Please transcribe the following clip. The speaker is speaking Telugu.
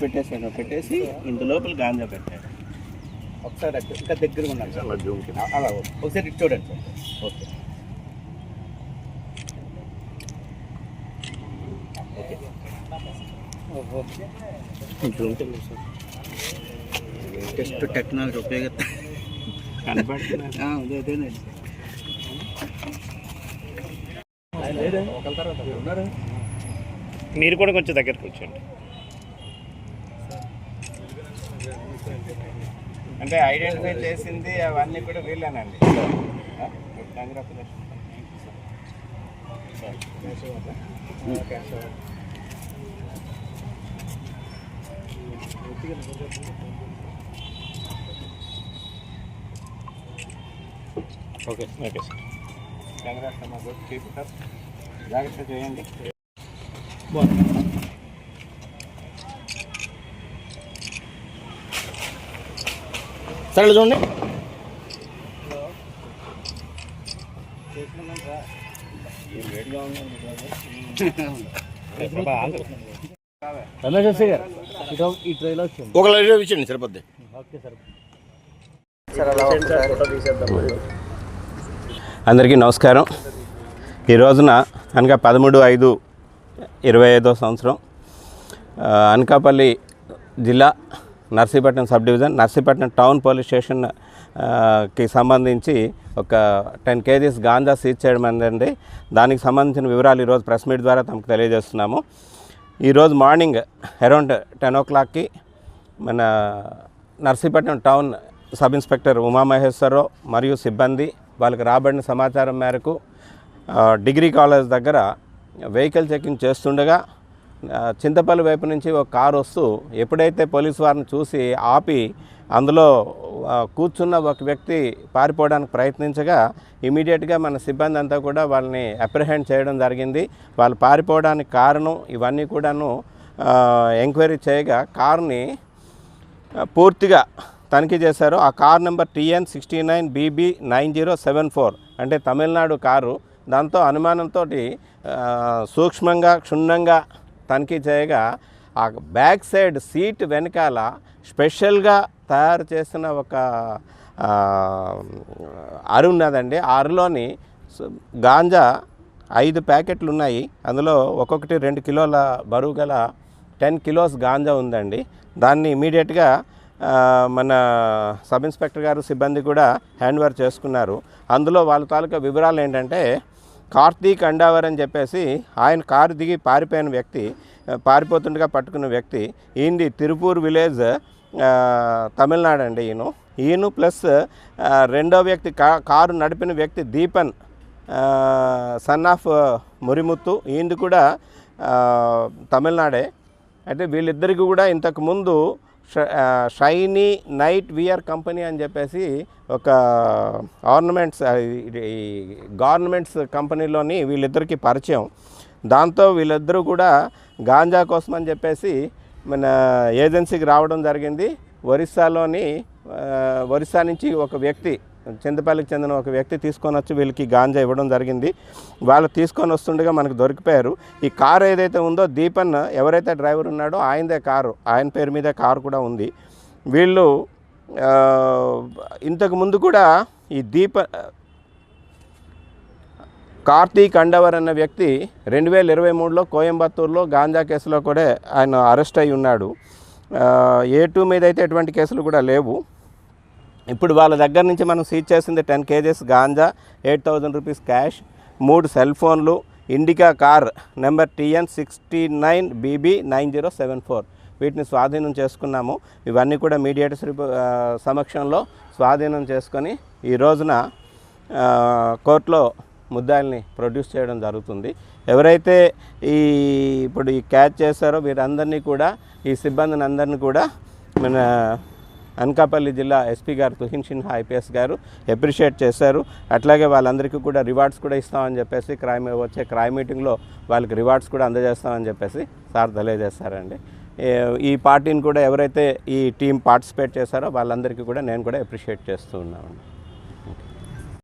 పెట్టేసాను పెట్టేసి ఇంత లోపల గాంజా పెట్టాడు ఒకసారి ఇంకా దగ్గరగా ఉన్నాను సార్ అలా ఓకే. ఒకసారి ఇటు చూడండి. Sir okay. లేటెస్ట్ టెక్నాలజీ అదేనండి. మీరు కూడా కొంచెం దగ్గరకు వచ్చండి అంటే ఐడెంటిఫై చేసింది అవన్నీ కూడా వీళ్ళేనండి. Congratulation okay okay sir. Congrats అమ్మా గుడ్ కీప్ సార్ జాగ్రత్త చేయండి. సార్ చూడండి. రమేష్ గారు. ఇటు ఈ ట్రైలో వచ్చింది. ఒక లైట్ ఇచ్చేయండి సరిపోద్ది. Okay sir. అందరికీ నమస్కారం. ఈ రోజున అనగా పదమూడు ఐదు ఇరవై ఐదో సంవత్సరం అనకాపల్లి జిల్లా Narsipatnam sub division Narsipatnam town police స్టేషన్కి సంబంధించి ఒక టెన్ కేజీస్ గాంజా సీజ్ చేయడం అందండి. దానికి సంబంధించిన వివరాలు ఈరోజు ప్రెస్ మీట్ ద్వారా తమకు తెలియజేస్తున్నాము. ఈరోజు మార్నింగ్ అరౌండ్ టెన్ ఓ క్లాక్కి మన Narsipatnam town sub inspector Umamaheswara Rao మరియు సిబ్బంది వాళ్ళకి రాబడిన సమాచారం మేరకు డిగ్రీ కాలేజ్ దగ్గర వెహికల్ చెకింగ్ చేస్తుండగా చింతపల్లి వైపు నుంచి ఒక కారు వస్తూ ఎప్పుడైతే పోలీసు వారిని చూసి ఆపి అందులో కూర్చున్న ఒక వ్యక్తి పారిపోవడానికి ప్రయత్నించగా ఇమీడియట్గా మన సిబ్బంది అంతా కూడా వాళ్ళని అప్రిహెండ్ చేయడం జరిగింది. వాళ్ళు పారిపోవడానికి కారణం ఇవన్నీ కూడాను ఎంక్వైరీ చేయగా కారుని పూర్తిగా తనిఖీ చేశారు. ఆ car number TN sixty nine BB nine zero seven four అంటే తమిళనాడు కారు. దాంతో అనుమానంతో సూక్ష్మంగా క్షుణ్ణంగా తనిఖీ చేయగా ఆ బ్యాక్ సైడ్ సీట్ వెనకాల స్పెషల్గా తయారు చేసిన ఒక అరు ఉన్నదండి. ఆ అరులోని గాంజా ఐదు ప్యాకెట్లు ఉన్నాయి. అందులో ఒక్కొక్కటి రెండు కిలోల బరువు గల టెన్ కిలోస్ గాంజా ఉందండి. దాన్ని ఇమీడియట్గా మన సబ్ ఇన్స్పెక్టర్ గారు సిబ్బంది కూడా హ్యాండ్ ఓవర్ చేసుకున్నారు. అందులో వాళ్ళ తాలూకా వివరాలు ఏంటంటే కార్తీక్ అండావర్ అని చెప్పేసి ఆయన కారు దిగి పారిపోయిన వ్యక్తి పారిపోతుండగా పట్టుకున్న వ్యక్తి ఈయనది తిరుపూర్ విలేజ్ తమిళనాడు అండి ఈయన. ఈయన ప్లస్ రెండో వ్యక్తి కా కారు నడిపిన వ్యక్తి దీపన్ సన్ ఆఫ్ మురిముత్తు. ఈయనది కూడా తమిళనాడే. అయితే వీళ్ళిద్దరికి కూడా ఇంతకుముందు షైనీ నైట్ వియర్ కంపెనీ అని చెప్పేసి ఒక ఆర్నమెంట్స్ ఈ గవర్నమెంట్స్ కంపెనీలోని వీళ్ళిద్దరికీ పరిచయం. దాంతో వీళ్ళిద్దరూ కూడా గాంజా కోసం అని చెప్పేసి మన ఏజెన్సీకి రావడం జరిగింది. ఒరిస్సాలోని ఒరిస్సా నుంచి ఒక వ్యక్తి చింతపల్లికి చెందిన ఒక వ్యక్తి తీసుకొని వచ్చి వీళ్ళకి గాంజా ఇవ్వడం జరిగింది. వాళ్ళు తీసుకొని వస్తుండగా మనకు దొరికిపోయారు. ఈ కారు ఏదైతే ఉందో దీపన్ ఎవరైతే డ్రైవర్ ఉన్నాడో ఆయనదే కారు. ఆయన పేరు మీదే కారు కూడా ఉంది. వీళ్ళు ఇంతకు ముందు కూడా ఈ దీప కార్తీక్ అండవర్ అన్న వ్యక్తి రెండు వేల ఇరవై మూడులో కోయంబత్తూరులో గాంజా కేసులో కూడా ఆయన అరెస్ట్ అయి ఉన్నాడు. ఏ టూ మీద అయితే ఎటువంటి కేసులు కూడా లేవు. ఇప్పుడు వాళ్ళ దగ్గర నుంచి మనం సీజ్ చేసింది ten kgs ganja eight thousand rupees cash మూడు సెల్ ఫోన్లు Indica car number TN sixty nine BB nine zero seven four. వీటిని స్వాధీనం చేసుకున్నాము. ఇవన్నీ కూడా మీడియేటర్స్ సమక్షంలో స్వాధీనం చేసుకొని ఈ రోజున కోర్టులో ముద్దాయిల్ని ప్రొడ్యూస్ చేయడం జరుగుతుంది. ఎవరైతే ఈ ఇప్పుడు ఈ క్యాచ్ చేశారో వీరందరినీ కూడా ఈ సిబ్బందిని అందరినీ కూడా మన అనకాపల్లి జిల్లా SP garu Tuhin Sinha IPS garu appreciate చేశారు. అట్లాగే వాళ్ళందరికీ కూడా రివార్డ్స్ కూడా ఇస్తామని చెప్పేసి క్రైమ్ వచ్చే క్రైమ్ మీటింగ్లో వాళ్ళకి రివార్డ్స్ కూడా అందజేస్తామని చెప్పేసి సార్ తెలియజేస్తారండి. ఈ పార్టీని కూడా ఎవరైతే ఈ టీం పార్టిసిపేట్ చేశారో వాళ్ళందరికీ కూడా నేను కూడా అప్రిషియేట్ చేస్తూ ఉన్నాను